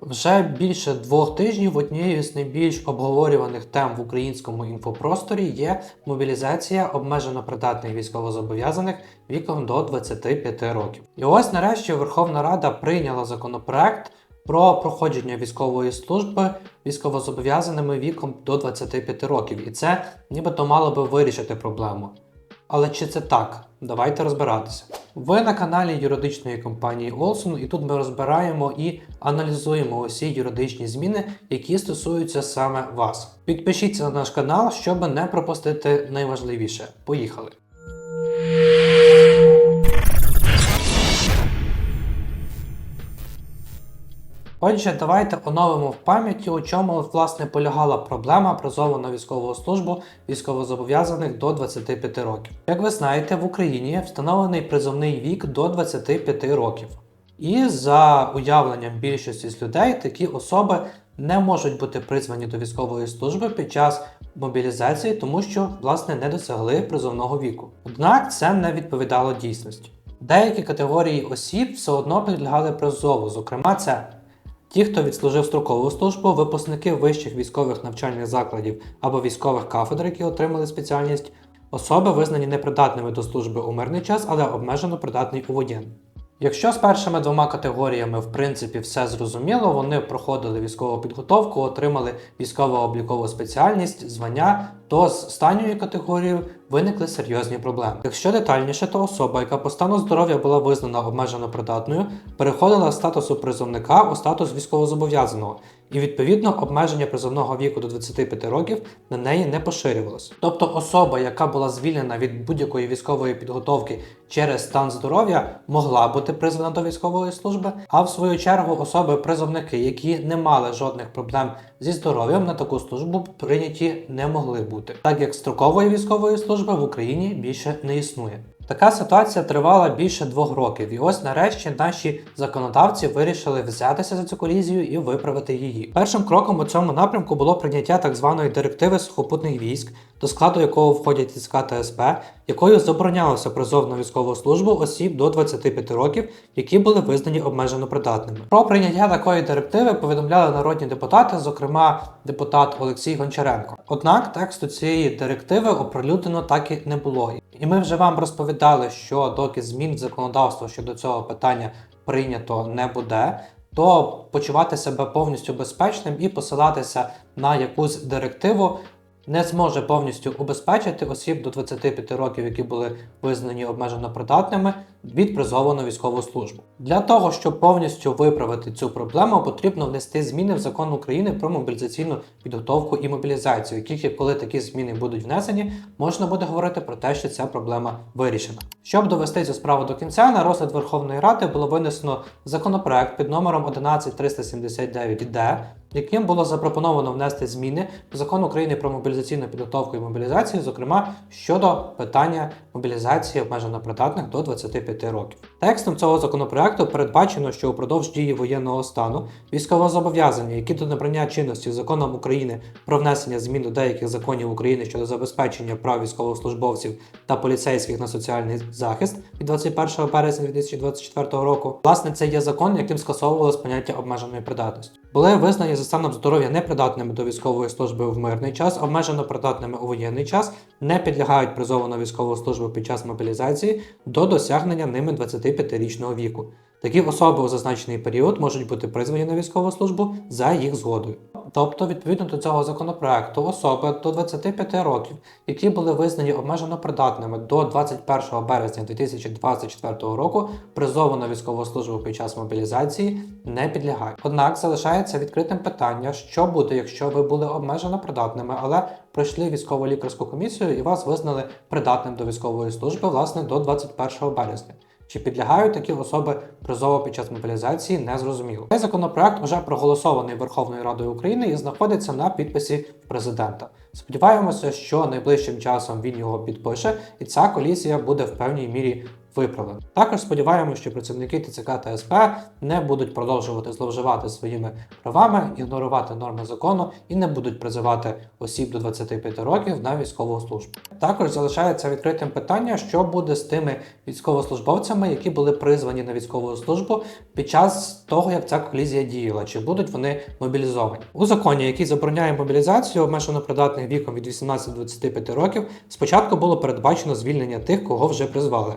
Вже більше двох тижнів однією з найбільш обговорюваних тем в українському інфопросторі є мобілізація обмежено придатних військовозобов'язаних віком до 25 років. І ось нарешті Верховна Рада прийняла законопроект про проходження військової служби військовозобов'язаними віком до 25 років. І це нібито мало би вирішити проблему. Але чи це так? Давайте розбиратися. Ви на каналі юридичної компанії Олсон, і тут ми розбираємо і аналізуємо усі юридичні зміни, які стосуються саме вас. Підпишіться на наш канал, щоб не пропустити найважливіше. Поїхали! Отже, давайте оновимо в пам'яті, у чому власне полягала проблема призову на військову службу військовозобов'язаних до 25 років. Як ви знаєте, в Україні встановлений призовний вік до 25 років. І за уявленням більшості з людей, такі особи не можуть бути призвані до військової служби під час мобілізації, тому що власне не досягли призовного віку. Однак це не відповідало дійсності. Деякі категорії осіб все одно підлягали призову, зокрема, це Ті, хто відслужив строкову службу, випускники вищих військових навчальних закладів або військових кафедр, які отримали спеціальність, особи визнані непридатними до служби у мирний час, але обмежено придатний у воєнний. Якщо з першими двома категоріями в принципі все зрозуміло, вони проходили військову підготовку, отримали військово-облікову спеціальність, звання, то з останньою категорією виникли серйозні проблеми. Якщо детальніше, то особа, яка по стану здоров'я була визнана обмежено придатною, переходила з статусу призовника у статус військовозобов'язаного, і відповідно обмеження призовного віку до 25 років на неї не поширювалося. Тобто особа, яка була звільнена від будь-якої військової підготовки через стан здоров'я, могла бути призвана до військової служби, а в свою чергу особи-призовники, які не мали жодних проблем зі здоров'ям, на таку службу прийняті не могли бути, так як строкової військової служби в Україні більше не існує. Така ситуація тривала більше двох років, і ось нарешті наші законодавці вирішили взятися за цю колізію і виправити її. Першим кроком у цьому напрямку було прийняття так званої директиви сухопутних військ, до складу якого входять ТСК та СП, якою заборонялося призов на військову службу осіб до 25 років, які були визнані обмежено придатними. Про прийняття такої директиви повідомляли народні депутати, зокрема депутат Олексій Гончаренко. Однак тексту цієї директиви оприлюднено так і не було. І ми вже вам розповідали, що доки змін в законодавство щодо цього питання прийнято не буде, то почувати себе повністю безпечним і посилатися на якусь директиву не зможе повністю убезпечити осіб до 25 років, які були визнані обмежено придатними від на військову службу. Для того, щоб повністю виправити цю проблему, потрібно внести зміни в закон України про мобілізаційну підготовку і мобілізацію. І Тільки коли такі зміни будуть внесені, можна буде говорити про те, що ця проблема вирішена. Щоб довести цю справу до кінця, на розгляд Верховної Ради було винесено законопроект під номером 11379-д, яким було запропоновано внести зміни в закон України про мобілізаційну підготовку і мобілізацію, зокрема щодо питання мобілізації обмежено придатних до 25 років. Текстом цього законопроекту передбачено, що упродовж дії воєнного стану військовозобов'язані, які до набрання чинності законом України про внесення змін до деяких законів України щодо забезпечення прав військовослужбовців та поліцейських на соціальний захист від 21 березня 2024 року. Власне, це є закон, яким скасовувалось поняття обмеженої придатності. Були визнані за станом здоров'я непридатними до військової служби в мирний час, обмежено придатними у воєнний час, не підлягають призову на військову службу під час мобілізації до досягнення ними 25-річного віку. Такі особи у зазначений період можуть бути призвані на військову службу за їх згодою. Тобто, відповідно до цього законопроекту, особи до 25 років, які були визнані обмежено придатними до 21 березня 2024 року, призову на військову службу під час мобілізації не підлягають. Однак залишається відкритим питання, що буде, якщо ви були обмежено придатними, але пройшли військово лікарську комісію і вас визнали придатним до військової служби власне до 21 березня. Чи підлягають такі особи призову під час мобілізації, не зрозуміло. Цей законопроект вже проголосований Верховною Радою України і знаходиться на підписі президента. Сподіваємося, що найближчим часом він його підпише, і ця колісія буде в певній мірі виправлено. Також сподіваємося, що працівники ТЦК та СП не будуть продовжувати зловживати своїми правами, ігнорувати норми закону і не будуть призивати осіб до 25 років на військову службу. Також залишається відкритим питання, що буде з тими військовослужбовцями, які були призвані на військову службу під час того, як ця колізія діяла, чи будуть вони мобілізовані у законі, який забороняє мобілізацію обмежено придатних віком від 18 до 25 років. Спочатку було передбачено звільнення тих, кого вже призвали.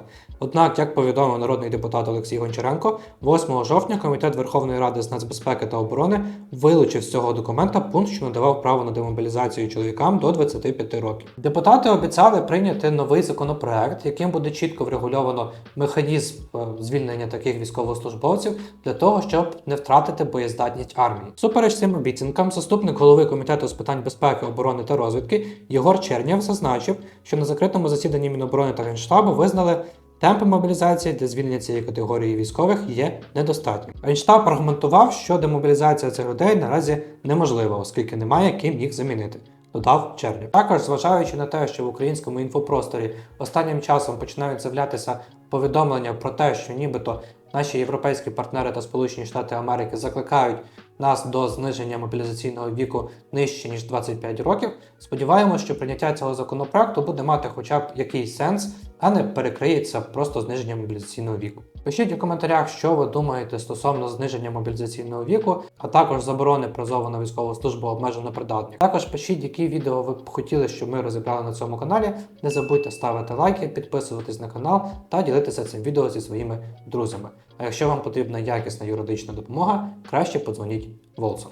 Однак, як повідомив народний депутат Олексій Гончаренко, 8 жовтня Комітет Верховної Ради з нацбезпеки та оборони вилучив з цього документа пункт, що надавав право на демобілізацію чоловікам до 25 років. Депутати обіцяли прийняти новий законопроект, яким буде чітко врегульовано механізм е, звільнення таких військовослужбовців для того, щоб не втратити боєздатність армії. Супереч цим обіцянкам, заступник голови комітету з питань безпеки, оборони та розвідки Єгор Чернєв зазначив, що на закритому засіданні Міноборони та Генштабу визнали. Темпи мобілізації для звільнення цієї категорії військових є недостатнім. Генштаб аргументував, що демобілізація цих людей наразі неможлива, оскільки немає ким їх замінити. Додав Чернів. Також, зважаючи на те, що в українському інфопросторі останнім часом починають з'являтися повідомлення про те, що нібито наші європейські партнери та Сполучені Штати Америки закликають нас до зниження мобілізаційного віку нижче ніж 25 років. Сподіваємося, що прийняття цього законопроекту буде мати хоча б якийсь сенс, а не перекриється просто зниженням мобілізаційного віку. Пишіть у коментарях, що ви думаєте стосовно зниження мобілізаційного віку, а також заборони призову на військову службу обмежено придатних. Також пишіть, які відео ви б хотіли, щоб ми розібрали на цьому каналі. Не забудьте ставити лайки, підписуватись на канал та ділитися цим відео зі своїми друзями. А якщо вам потрібна якісна юридична допомога, краще подзвоніть Волсу.